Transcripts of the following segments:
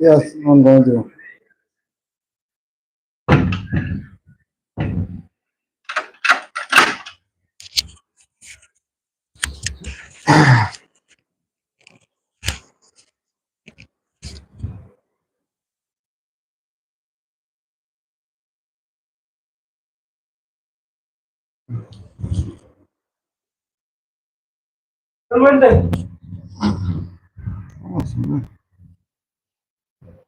Yes, I'm going to. Awesome.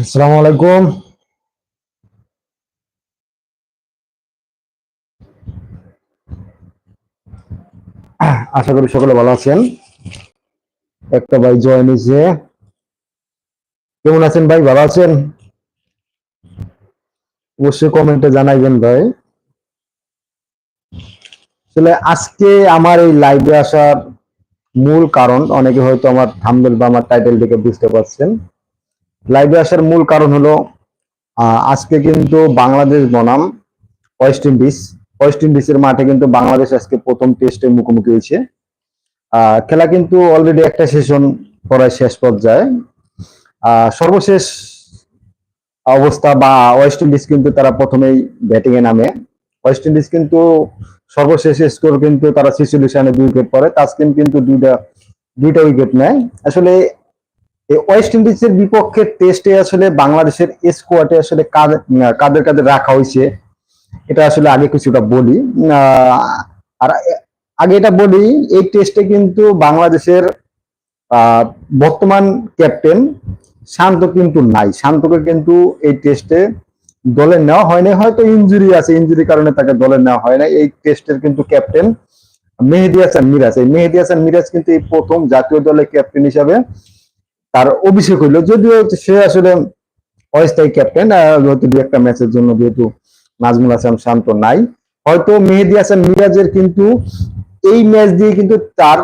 আসসালামু আলাইকুম। আশা করি সকলে ভালো আছেন। একটা ভাই জয়েন হয়েছে। কেমন আছেন ভাই? ভালো আছেন? অবশ্যই কমেন্টে জানাইবেন ভাই। আসলে আজকে আমার এই লাইভে আসার মূল কারণ, অনেকে হয়তো আমার থাম্বনেল বা আমার টাইটেল দেখে বুঝতে পারছেন। লাইভে আসার মূল কারণ হলো আজকে কিন্তু বাংলাদেশ বনাম ওয়েস্ট ইন্ডিজ ওয়েস্ট ইন্ডিজের মাঠে কিন্তু বাংলাদেশ আজকে প্রথম টেস্টে মুখোমুখি হয়েছে। খেলা কিন্তু অলরেডি একটা সেশন পড়ায় শেষ পর্যায়ে। সর্বশেষ অবস্থা বা ওয়েস্ট ইন্ডিজ কিন্তু তারা প্রথমেই ব্যাটিং এ নামে। ওয়েস্ট ইন্ডিজ কিন্তু সর্বশেষ স্কোর কিন্তু তারা ছেচল্লিশ দুই উইকেট পড়ে। তাসকিন কিন্তু দুইটা দুইটা উইকেট নেয়। আসলে ওয়েস্ট ইন্ডিজের বিপক্ষে টেস্টে আসলে বাংলাদেশের স্কোয়াডে আসলে কাদের কাদের রাখা হয়েছে। এটা আসলে আগে কিছুটা বলি। আর আগে এটা বলি, এই টেস্টে কিন্তু বাংলাদেশের বর্তমান ক্যাপ্টেন শান্ত কিন্তু নাই। শান্তকে কিন্তু এই টেস্টে দলে নেওয়া হয়নি। হয়তো ইনজুরি আছে ইনজুরির কারণে তাকে দলে নেওয়া হয় না এই টেস্টের কিন্তু ক্যাপ্টেন মেহেদি হাসান মিরাজ। এই মেহেদি হাসান মিরাজ কিন্তু এই প্রথম জাতীয় দলের ক্যাপ্টেন হিসাবে তার অভিষেক হইল। যদিও সে আসলে অস্থায়ী ক্যাপ্টেন হয়তো দু একটা ম্যাচের জন্য যেহেতু নাজমুল হাসান শান্ত নাই, হয়তো মেহেদি হাসান মিরাজের কিন্তু এই ম্যাচ দিয়ে কিন্তু তার,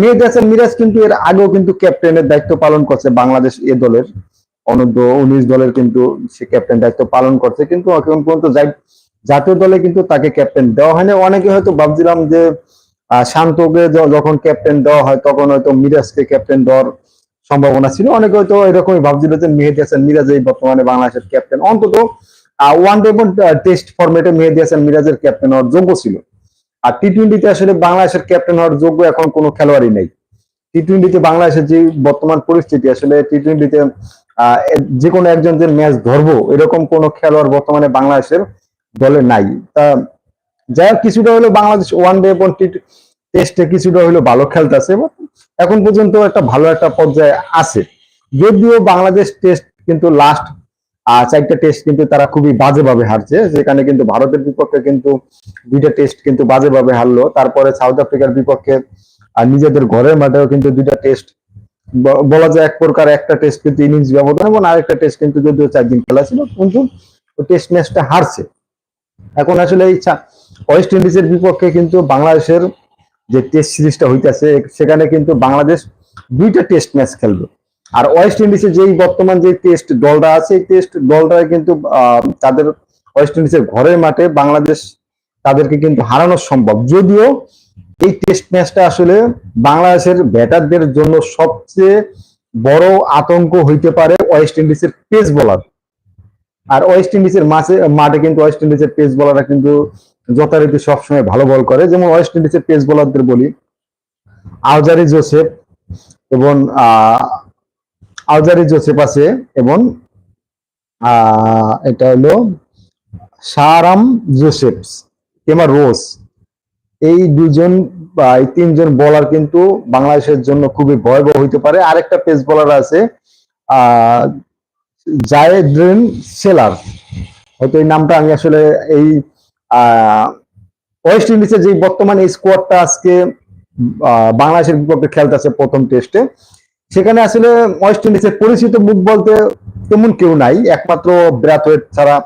মেহেদি হাসান মিরাজ কিন্তু এর আগেও কিন্তু ক্যাপ্টেনের দায়িত্ব পালন করছে বাংলাদেশ এ দলের। অনূর্ধ্ব উনিশ দলের কিন্তু সে ক্যাপ্টেন দায়িত্ব পালন করছে, কিন্তু এখন পর্যন্ত জাতীয় দলে কিন্তু তাকে ক্যাপ্টেন দেওয়া হয়নি। অনেকে হয়তো ভাবছিলাম যে শান্তকে যখন ক্যাপ্টেন দেওয়া হয়, তখন হয়তো মিরাজকে ক্যাপ্টেন দেওয়ার সম্ভাবনা ছিল। অনেকে হয়তো এরকমই ভাবছিল যে মেহেদি হাসান মিরাজ এই বর্তমানে বাংলাদেশের ক্যাপ্টেন অন্তত ওয়ান ডে এবং টেস্ট ফরম্যাটে মেহেদি হাসান মিরাজের ক্যাপ্টেন হওয়ার যোগ্য ছিল। আর টি টোয়েন্টিতে আসলে বাংলাদেশের ক্যাপ্টেন হওয়ার যোগ্য এখন কোনো খেলোয়াড়ই নেই। টি টোয়েন্টিতে বাংলাদেশের যে বর্তমান পরিস্থিতি, আসলে টি টোয়েন্টিতে যে কোনো একজন যে ম্যাচ ধরবো, এরকম কোন খেলোয়াড় বর্তমানে বাংলাদেশের দলে নাই। তা, যাই হোক, কিছুটা হলো বাংলাদেশ ওয়ান ডে এবং টেস্টে কিছুটা হলো ভালো খেলতেছে। এখন পর্যন্ত একটা ভালো একটা পর্যায়ে আছে। যদিও বাংলাদেশ টেস্ট কিন্তু লাস্ট চারটা টেস্ট কিন্তু তারা খুবই বাজেভাবে হারছে, যেখানে কিন্তু ভারতের বিপক্ষে কিন্তু দুইটা টেস্ট কিন্তু বাজেভাবে হারলো। তারপরে সাউথ আফ্রিকার বিপক্ষে, আর নিজেদের ঘরের মাঠেও কিন্তু দুইটা টেস্ট বলা যায় এক প্রকার একটা টেস্ট কিন্তু ইনিংস ব্যবধান এবং আরেকটা টেস্ট কিন্তু যদিও চার দিন খেলা ছিল, কিন্তু টেস্ট ম্যাচটা হারছে। এখন আসলে এই ওয়েস্ট ইন্ডিজের বিপক্ষে কিন্তু বাংলাদেশের যে টেস্ট সিরিজটা হইতেছে, সেখানে কিন্তু বাংলাদেশ দুইটা টেস্ট ম্যাচ খেলবে। আর ওয়েস্ট ইন্ডিজের যেই বর্তমান যে টেস্ট দলটা আছে, এই টেস্ট দলটা কিন্তু তাদের ওয়েস্ট ইন্ডিজের ঘরের মাঠে বাংলাদেশ তাদেরকে কিন্তু হারানো সম্ভব। যদিও এই টেস্ট ম্যাচটা আসলে বাংলাদেশের ব্যাটারদের জন্য সবচেয়ে বড় আতঙ্ক হইতে পারে ওয়েস্ট ইন্ডিজের পেস বোলার। আর ওয়েস্ট ইন্ডিজের মাঠে মাঠে কিন্তু ওয়েস্ট ইন্ডিজের পেস বোলাররা কিন্তু যথারীতি সবসময় ভালো বল করে। যেমন ওয়েস্ট ইন্ডিজের পেস বোলারদের বলি আউজারি জোসেফ এবং আউজারি জোসেফ আছে এবং এটা হলো সারাম জোসেফস কিংবা রোজ। এই দুজন বা এই তিনজন বলার কিন্তু বাংলাদেশের জন্য খুবই ভয়াবহ হইতে পারে। আরেকটা পেস বোলার আছে জায়েদ্রিন সেলার। হয়তো এই নামটা আমি আসলে এই ওয়েস্ট ইন্ডিজের যে বর্তমান স্কোয়াডটা আজকে বাংলাদেশের বিপক্ষে খেলতেছে প্রথম টেস্টে সেখানে আসলে ওয়েস্ট ইন্ডিজের পরিচিত মুখ বলতে তেমন কেউ নাই। একমাত্র ব্রাথওয়েট ছাড়া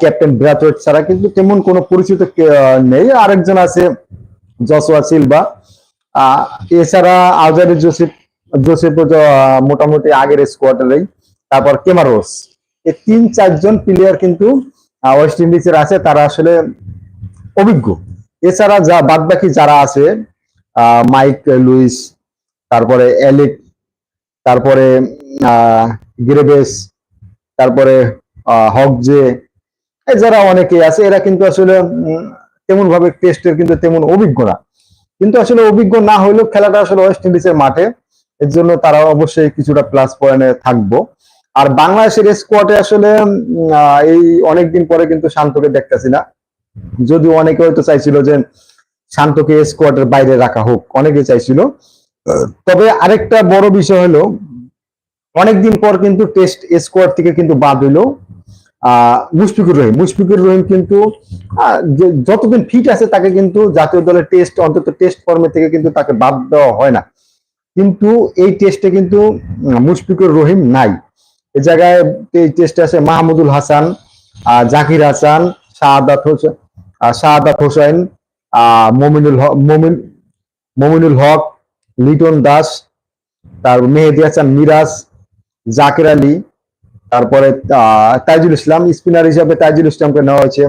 ক্যাপ্টেন ব্রাথওয়েট ছাড়া কিন্তু তেমন কোনো পরিচিত নেই। আরেকজন আছে জসওয়া সিলভা এছাড়া আজারি জোসেফ জোসেফ মোটামুটি আগের স্কোয়াডেরই তারপর কেমারোস এই তিন চারজন প্লেয়ার কিন্তু ওয়েস্ট ইন্ডিজের আছে, তারা আসলে অভিজ্ঞ। এছাড়া যা বাদ বাকি যারা আছে মাইক লুইস তারপরে এলিক তারপরে গ্রেবেস তারপরে হকজে যারা অনেকে আছে, এরা কিন্তু আসলে তেমন ভাবে টেস্টের কিন্তু তেমন অভিজ্ঞ না। কিন্তু আসলে অভিজ্ঞ না হলেও খেলাটা আসলে ওয়েস্ট ইন্ডিজের মাঠে, এর জন্য তারা অবশ্যই কিছুটা প্লাস পয়েন্টে থাকব। আর বাংলাদেশের স্কোয়াডে আসলে এই অনেকদিন পরে কিন্তু শান্তকে দেখতেছি না। যদিও অনেকে হয়তো চাইছিল যে শান্তকে স্কোয়াডের বাইরে রাখা হোক, অনেকে চাইছিল। তবে আরেকটা বড় বিষয় হলো, অনেকদিন পর কিন্তু টেস্ট স্কোয়াড থেকে কিন্তু বাদ হইল, আহ, মুশফিকুর রহিম। মুশফিকুর রহিম কিন্তু যতদিন ফিট আছে তাকে কিন্তু জাতীয় দলের টেস্ট অন্তত টেস্ট ফর্মে থেকে কিন্তু তাকে বাদ দেওয়া হয় না। কিন্তু এই টেস্টে কিন্তু মুশফিকুর রহিম নাই। এই জায়গায় টেস্টে আছে মাহমুদুল হাসান জাকির হাসান শাহাদাত হোসেন শাহাদাত হোসেন মমিনুল হক, মমিন, মমিনুল হক, লিটন দাস, তার মেহেদি হাসান মিরাজ, জাকির আলী, তারপরে তাইজুল ইসলাম, স্পিনার হিসাবে তাইজুল ইসলামকে নেওয়া হয়েছে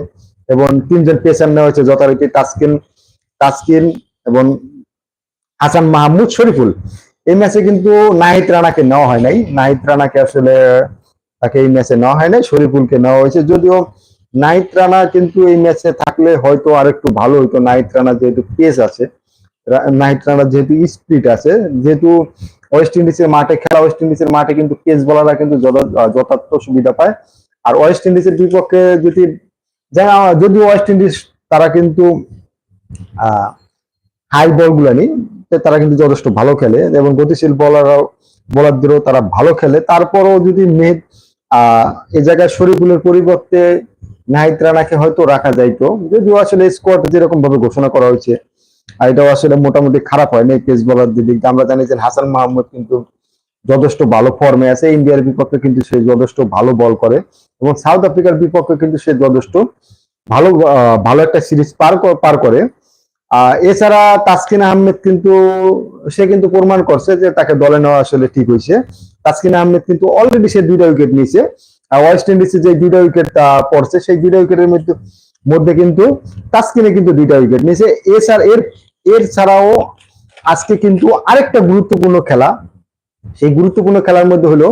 এবং তিনজন পেসার নেওয়া হয়েছে, যথারীতি তাসকিন তাসকিন এবং হাসান মাহমুদ শরীফুল। এই ম্যাচে কিন্তু নাহিদ রানাকে নেওয়া হয় নাই। নাহিদ রানাকে আসলে তাকে এই ম্যাচে নেওয়া হয় নাই, শরীফুলকে নেওয়া হয়েছে। যদিও নাহিদ রানা কিন্তু এই ম্যাচে থাকলে হয়তো আর একটু ভালো হইতো। নাহিদ রানা যেহেতু পেস আছে নাহিদ রানা যেহেতু স্পিড আছে, যেহেতু ওয়েস্ট ইন্ডিজের মাঠে খেলা ওয়েস্ট ইন্ডিজের মাঠে কিন্তু পেস বলাররা কিন্তু যথা- যথার্থ সুবিধা পায়। আর ওয়েস্ট ইন্ডিজের বিপক্ষে যদি যদি ওয়েস্ট ইন্ডিজ তারা কিন্তু হাই বলগুলা নি তারা কিন্তু যথেষ্ট ভালো খেলে এবং গতিশীল বলাররাও বোলারদেরও তারা ভালো খেলে। তারপরও যদি মেহেদ এই জায়গায় শরীফুলের পরিবর্তে নাহিদ রানাকে হয়তো রাখা যাইতো। যদিও আসলে স্কোয়াড যেরকম ভাবে ঘোষণা করা হয়েছে, আর এটাও আসলে মোটামুটি খারাপ হয়নি। পেস বলারদের দিক আমরা জানি যে হাসান মাহমুদ কিন্তু যথেষ্ট ভালো ফর্মে আছে। ইন্ডিয়ার বিপক্ষে কিন্তু সে যথেষ্ট ভালো বল করে এবং সাউথ আফ্রিকার বিপক্ষে কিন্তু সে যথেষ্ট ভালো ভালো একটা সিরিজ পার পার করে। এছাড়া তাসকিন আহমেদ কিন্তু, সে কিন্তু প্রমাণ করছে যে তাকে দলে নেওয়া আসলে ঠিক হয়েছে। তাসকিন আহমেদ কিন্তু অলরেডি সে দুইটা উইকেট নিয়েছে। ওয়েস্ট ইন্ডিজে যে দুইটা উইকেট পড়ছে, সেই দুইটা উইকেটের মধ্যে মধ্যে কিন্তু তাসকিনে কিন্তু দুইটা উইকেট নিয়েছে। এছাড়া এর এর ছাড়াও আজকে কিন্তু আরেকটা গুরুত্বপূর্ণ খেলা। সেই গুরুত্বপূর্ণ খেলার মধ্যে হলো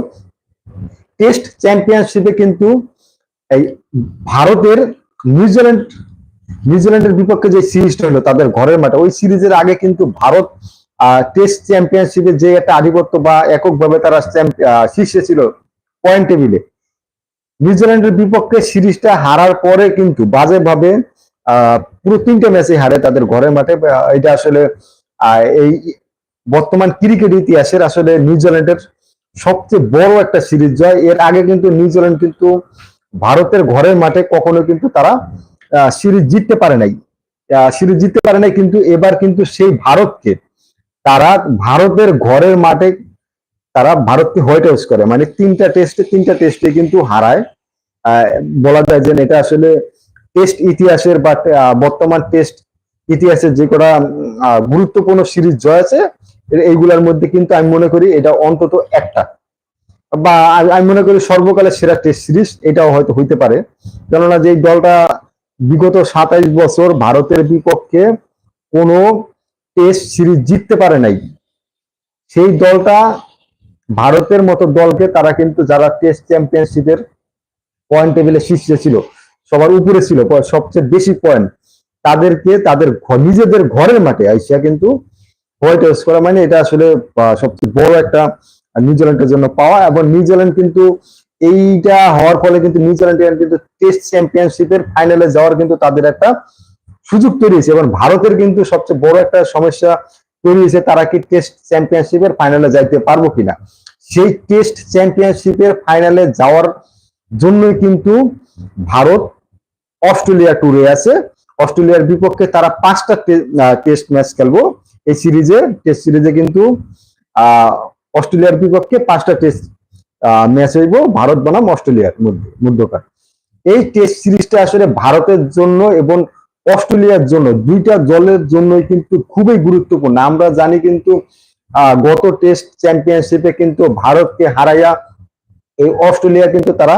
টেস্ট চ্যাম্পিয়নশিপে কিন্তু এই ভারতের নিউজিল্যান্ড নিউজিল্যান্ডের বিপক্ষে যে সিরিজটা হলো, তাদের ঘরের মাঠে, ওই সিরিজের আগে কিন্তু ভারত টেস্ট চ্যাম্পিয়নশিপে যে একটা আধিপত্য বা এককভাবে তারা শীর্ষে ছিল পয়েন্ট টেবিলে নিউজিল্যান্ডের বিপক্ষে সিরিজটা হারার পরে কিন্তু বাজেভাবে পুরো তিনটে ম্যাচে হারে তাদের ঘরের মাঠে এটা আসলে এই বর্তমান ক্রিকেট ইতিহাসের আসলে নিউজিল্যান্ডের সবচেয়ে বড় একটা সিরিজ জয়। এর আগে কিন্তু নিউজিল্যান্ড কিন্তু ভারতের ঘরের মাঠে কখনো কিন্তু তারা সিরিজ জিততে পারে নাই। সিরিজ জিততে পারে নাই, কিন্তু এবার কিন্তু সেই ভারতকে, তারা ভারতের ঘরের মাঠে, তারা ভারতকে হোয়াইট হাউস করে। মানে তিনটা টেস্টে তিনটা টেস্টে কিন্তু হারায়। বলা যায় যে এটা আসলে টেস্ট ইতিহাসের বা বর্তমান টেস্ট ইতিহাসের যে কটা গুরুত্বপূর্ণ সিরিজ জয় আছে এইগুলার মধ্যে কিন্তু আমি মনে করি এটা অন্তত একটা। বা, আমি মনে করি সর্বকালের সেরা টেস্ট সিরিজ এটাও হয়তো হইতে পারে। কেননা যে দলটা বিগত সাতাইশ বছর ভারতের বিপক্ষে কোনো টেস্ট সিরিজ জিততে পারে নাই। সেই দলটা ভারতের মতো দলকে তারা কিন্তু যারা টেস্ট চ্যাম্পিয়নশিপের পয়েন্ট টেবিলে শীর্ষে ছিল, সবার উপরে ছিল সবচেয়ে বেশি পয়েন্ট তাদেরকে তাদের নিজেদের ঘরের মাঠে আইসিয়া কিন্তু হোয়াইট হাউস করা মানে এটা আসলে সবচেয়ে বড় একটা নিউজিল্যান্ডের জন্য পাওয়া এবং নিউজিল্যান্ড কিন্তু এইটা হওয়ার ফলে কিন্তু নিউজিল্যান্ড কিন্তু টেস্ট চ্যাম্পিয়নশিপের ফাইনালে যাওয়ার কিন্তু তাদের একটা সুযোগ তৈরি হয়েছে এবং ভারতের কিন্তু সবচেয়ে বড় একটা সমস্যা তৈরি হয়েছে তারা কি টেস্ট চ্যাম্পিয়নশিপের ফাইনালে যাইতে পারব কিনা। সেই টেস্ট চ্যাম্পিয়নশিপের ফাইনালে যাওয়ার জন্যই কিন্তু ভারত অস্ট্রেলিয়া ট্যুরে আছে। অস্ট্রেলিয়ার বিপক্ষে তারা পাঁচটা টেস্ট ম্যাচ খেলব। এই সিরিজে, টেস্ট সিরিজে কিন্তু অস্ট্রেলিয়ার বিপক্ষে পাঁচটা টেস্ট ম্যাচ হইব ভারত বনাম অস্ট্রেলিয়ার মধ্যে, মধ্যকার। এই টেস্ট সিরিজটা আসলে ভারতের জন্য এবং অস্ট্রেলিয়ার জন্য, দুইটা দলের জন্যই কিন্তু খুবই গুরুত্বপূর্ণ। আমরা জানি কিন্তু গত টেস্ট চ্যাম্পিয়নশিপে কিন্তু ভারতকে হারাইয়া এই অস্ট্রেলিয়া কিন্তু তারা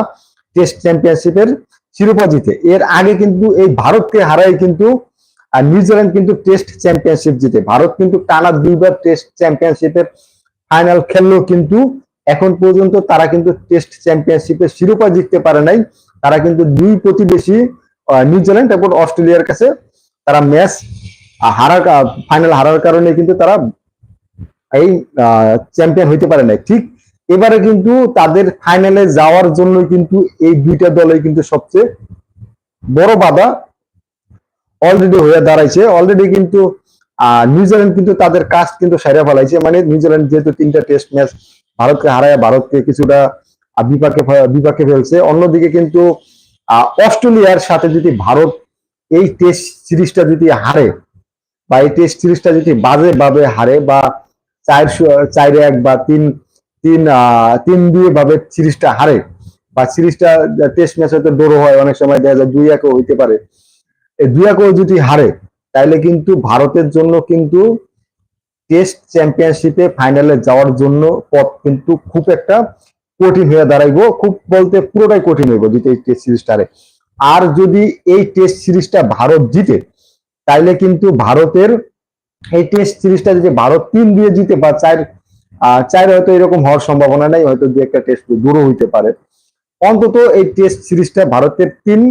টেস্ট চ্যাম্পিয়নশিপের শিরোপা জিতে। এর আগে কিন্তু এই ভারতকে হারাই কিন্তু, আর নিউজিল্যান্ড কিন্তু টেস্ট চ্যাম্পিয়নশিপ জিতে। ভারত কিন্তু টানা দুইবার টেস্ট চ্যাম্পিয়নশিপের ফাইনাল খেললেও কিন্তু এখন পর্যন্ত তারা কিন্তু টেস্ট চ্যাম্পিয়নশিপের শিরোপা জিততে পারে নাই। তারা কিন্তু দুই প্রতিবেশী নিউজিল্যান্ড এবং অস্ট্রেলিয়ার কাছে তারা ম্যাচ হারার ফাইনাল হারার কারণে কিন্তু তারা এই চ্যাম্পিয়ন হইতে পারে নাই। ঠিক এবারে কিন্তু তাদের ফাইনালে যাওয়ার জন্য কিন্তু এই দুইটা দলে কিন্তু সবচেয়ে বড় বাধা অলরেডি হয়ে দাঁড়াইছে। অলরেডি কিন্তু নিউজিল্যান্ড কিন্তু তাদের কাজ কিন্তু সাইরা ফেলাইছে। মানে নিউজিল্যান্ড যেহেতু তিনটা টেস্ট ম্যাচ ভারতকে হারায়, ভারতকে কিছুটা বিপাকে বিপাকে ফেলছে। অন্যদিকে কিন্তু অস্ট্রেলিয়ার সাথে যদি ভারত এই টেস্ট সিরিজটা যদি হারে বা এই টেস্ট সিরিজটা যদি বাজে ভাবে হারে বা চার চার এক বা তিন তিন তিন দুই ভাবে সিরিজটা হারে বা সিরিজটা টেস্ট ম্যাচ হয়তো ডোরো হয়, অনেক সময় দেখা যায় দুই একও হইতে পারে। এই দুই একও যদি হারে, তাইলে কিন্তু ভারতের জন্য কিন্তু টেস্ট চ্যাম্পিয়নশিপে ফাইনালে যাওয়ার জন্য পথ কিন্তু খুব একটা কঠিন হয়ে দাঁড়াইবো। খুব বলতে পুরোটাই কঠিন হইব যদি এই টেস্ট সিরিজটারে। আর যদি এই টেস্ট সিরিজটা ভারত জিতে, তাইলে কিন্তু ভারতের এই টেস্ট সিরিজটা যদি ভারত তিন দিয়ে জিতে বা চার চার হয়তো এরকম হওয়ার সম্ভাবনা নাই, হয়তো দু একটা টেস্ট দূরও হইতে পারে। অন্তত এই টেস্ট সিরিজটা ভারতের তিন,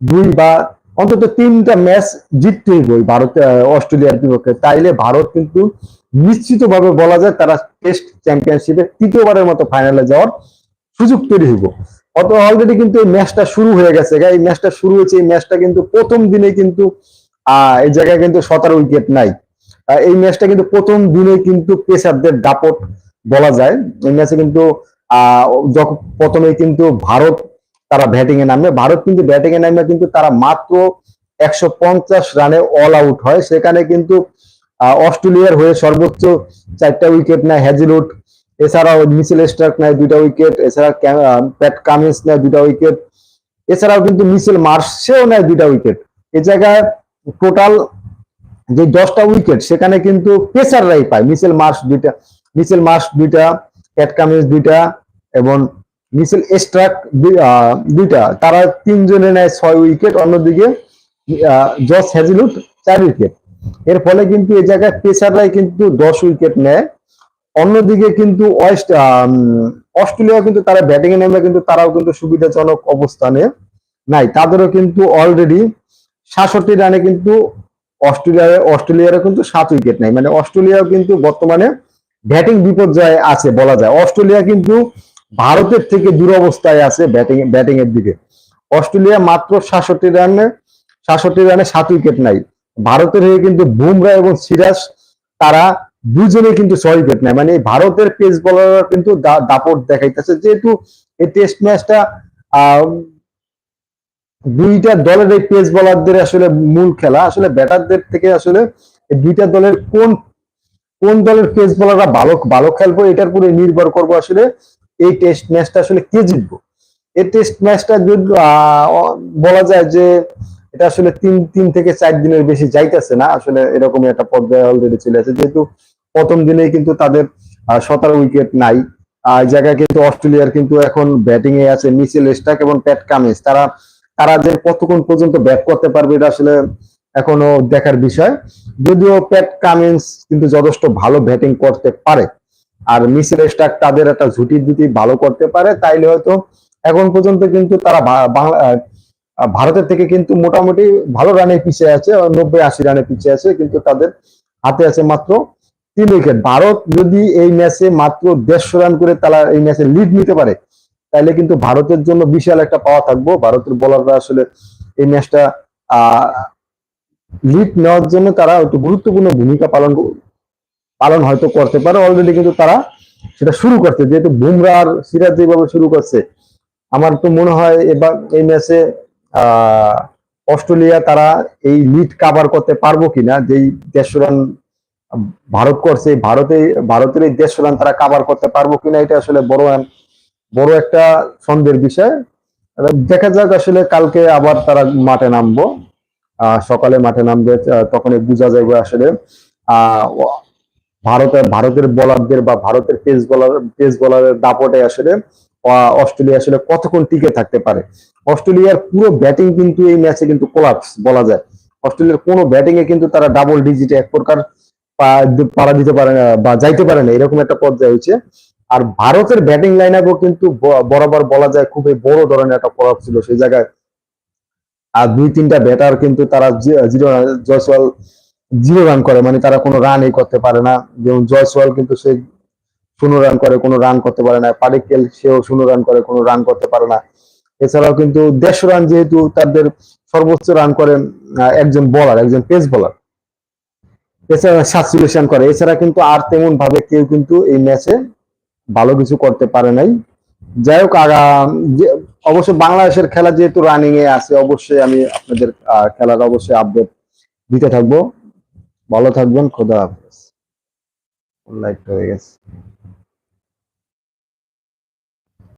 দুই বা অন্তত তিনটা ম্যাচ জিততে হইব ভারত অস্ট্রেলিয়ার বিপক্ষে। তাইলে ভারত কিন্তু নিশ্চিতভাবে বলা যায় তারা টেস্ট চ্যাম্পিয়নশিপে তৃতীয়বারের মতো ফাইনালে যাওয়ার সুযোগ তৈরি হইব। অত অলরেডি কিন্তু এই ম্যাচটা শুরু হয়ে গেছে। এই ম্যাচটা শুরু হয়েছে, এই ম্যাচটা কিন্তু প্রথম দিনে কিন্তু, আহ, এই জায়গায় কিন্তু সতেরো উইকেট নাই। এই ম্যাচটা কিন্তু প্রথম দিনে কিন্তু পেসারদের দাপট বলা যায়। এই ম্যাচে কিন্তু, আহ প্রথমে কিন্তু ভারত তারা ব্যাটিং এ নামে ভারত কিন্তু ব্যাটিং এ নামে কিন্তু তারা মাত্র একশো পঞ্চাশ রানে অল আউট হয়। সেখানে কিন্তু অস্ট্রেলিয়ার হয়ে সর্বোচ্চ চারটা উইকেট নেয় হ্যাজিলুড এছাড়াও মিসেল স্টার্ক নেয় দুইটা উইকেট এছাড়া প্যাট কামিন্স নেয় দুটা উইকেট এছাড়াও কিন্তু মিসেল মার্সেও নেয় দুইটা উইকেট এ জায়গায় টোটাল যে দশটা উইকেট সেখানে কিন্তু পেসাররাই পায়। মিসেল মার্স দুইটা মিসেল মার্স দুইটা প্যাট কামিন্স দুইটা এবং মিসেল স্ট্রাক দুইটা। তারা তিনজনে নেয় ছয় উইকেট অন্যদিকে জস হ্যাজিলুট চার উইকেট এর ফলে কিন্তু এই জায়গায় পেসাররাই কিন্তু দশ উইকেট নেয়। অন্যদিকে কিন্তু ওয়েস্ট অস্ট্রেলিয়া কিন্তু তারা ব্যাটিং এ নেমে কিন্তু তারাও কিন্তু সুবিধাজনক অবস্থানে নাই। তাদেরও কিন্তু অলরেডি সাতষট্টি রানে কিন্তু অস্ট্রেলিয়া অস্ট্রেলিয়ারও কিন্তু সাত উইকেট নেই মানে অস্ট্রেলিয়াও কিন্তু বর্তমানে ব্যাটিং বিপর্যয়ে আছে বলা যায়। অস্ট্রেলিয়া কিন্তু ভারতের থেকে দুরবস্থায় আছে ব্যাটিং ব্যাটিং এর দিকে। অস্ট্রেলিয়া মাত্র সাতষট্টি রানে সাতষট্টি রানে সাত উইকেট নাই। ভারতের হয়ে কিন্তু বুমরা এবং সিরাজ, তারা দুজনে কিন্তু ছয় উইকেট নেয়। মানে ভারতের পেস বলাররা কিন্তু দাপট দেখাইতেছে। যেহেতু এই টেস্ট ম্যাচটা দুইটা দলের এই পেস বলারদের আসলে মূল খেলা। আসলে ব্যাটারদের থেকে আসলে দুইটা দলের কোন কোন দলের পেস বলাররা ভালো ভালো খেলব, এটার উপরে নির্ভর করব আসলে এই টেস্ট ম্যাচটা আসলে কে জিতবো? এই টেস্ট ম্যাচটা বলা যায় যে এটা আসলে তিন তিন থেকে চার দিনের বেশি যাইতেছে না, আসলে এরকমই একটা পর্যায়ে অলরেডি চলে আছে যেহেতু প্রথম দিনে কিন্তু তাদের সতেরো উইকেট নাই। আর জায়গায় কিন্তু অস্ট্রেলিয়ার কিন্তু এখন ব্যাটিং এ আছে মিচেল স্টাক এবং প্যাট কামিন্স। তারা তারা যে কতক্ষণ পর্যন্ত ব্যাট করতে পারবে এটা আসলে এখনও দেখার বিষয়। যদিও প্যাট কামিন্স কিন্তু যথেষ্ট ভালো ব্যাটিং করতে পারে। আর মিচেল স্টাক তাদের একটা ঝুটি দুটি ভালো করতে পারে, তাইলে হয়তো এখন পর্যন্ত কিন্তু তারা বাংলা ভারতের থেকে কিন্তু মোটামুটি ভালো রানে পিছিয়ে আছে নব্বই আশি রানে পিছিয়ে আছে, কিন্তু তাদের হাতে আছে মাত্র তিন উইকেট। ভারত যদি এই ম্যাচে মাত্র দেড়শো রান করে তারা এই ম্যাচে লিড নিতে পারে তাহলে কিন্তু ভারতের জন্য বিশাল একটা পাওয়া থাকব। ভারতের বোলাররা আসলে এই ম্যাচটা, আহ, লিড নেওয়ার জন্য তারা একটু গুরুত্বপূর্ণ ভূমিকা পালন পালন হয়তো করতে পারে। অলরেডি কিন্তু তারা সেটা শুরু করছে। যেহেতু বুমরা আর সিরাজ যেভাবে শুরু করছে আমার তো মনে হয় এবার এই ম্যাচে অস্ট্রেলিয়া তারা এই লিড কাভার করতে পারব কিনা যেই দেড়শো রান ভারত করছে ভারতে ভারতের এই দেড়শো রান তারা কাভার করতে পারব কিনা এটা আসলে বড় বড় একটা সন্দেহের বিষয়। দেখা যাক আসলে কালকে আবার তারা মাঠে নামবো। সকালে মাঠে নামবে আহ, তখনই বোঝা যাবে আসলে। আহ ভারতের ভারতের বলারদের বা ভারতের পেস বলার পেস বলারের দাপটে আসলে অস্ট্রেলিয়া আসলে কতক্ষণ টিকে থাকতে পারে? অস্ট্রেলিয়ার পুরো ব্যাটিং কিন্তু এই ম্যাচে কিন্তু কোলাপস বলা যায়। অস্ট্রেলিয়ার কোনো ব্যাটিং এ কিন্তু তারা ডাবল ডিজিটে এক প্রকার পাড়া দিতে পারে না বা যাইতে পারে না, এরকম একটা পর্যায়ে হয়েছে। আর ভারতের ব্যাটিং লাইন আপও কিন্তু বরাবর বলা যায় খুবই বড় ধরনের একটা প্রভাব ছিল। সেই জায়গায় আর দুই তিনটা ব্যাটার কিন্তু তারা জিরো, জয়সওয়াল জিরো রান করে মানে তারা কোনো রানই করতে পারে না। যেমন জয়সওয়াল কিন্তু সে শূন্য রান করে, কোনো রান করতে পারে না। পারিকেল সেও শূন্য রান করে, কোনো রান করতে পারে না। এছাড়াও কিন্তু দেড়শো রান যেহেতু তাদের সর্বোচ্চ রান করেন একজন বলার একজন পেস বলার এছাড়া সাতচল্লিশ রান করে। এছাড়া কিন্তু আর তেমন ভাবে কেউ কিন্তু এই ম্যাচে ভালো কিছু করতে পারে নাই। যাই হোক অবশ্য বাংলাদেশের খেলা যেহেতু রানিং এ আছে, অবশ্যই আমি আপনাদের খেলার অবশ্যই আপডেট দিতে থাকব। ভালো থাকবেন খোদা হাফেজ। লাইট হয়ে গেছে।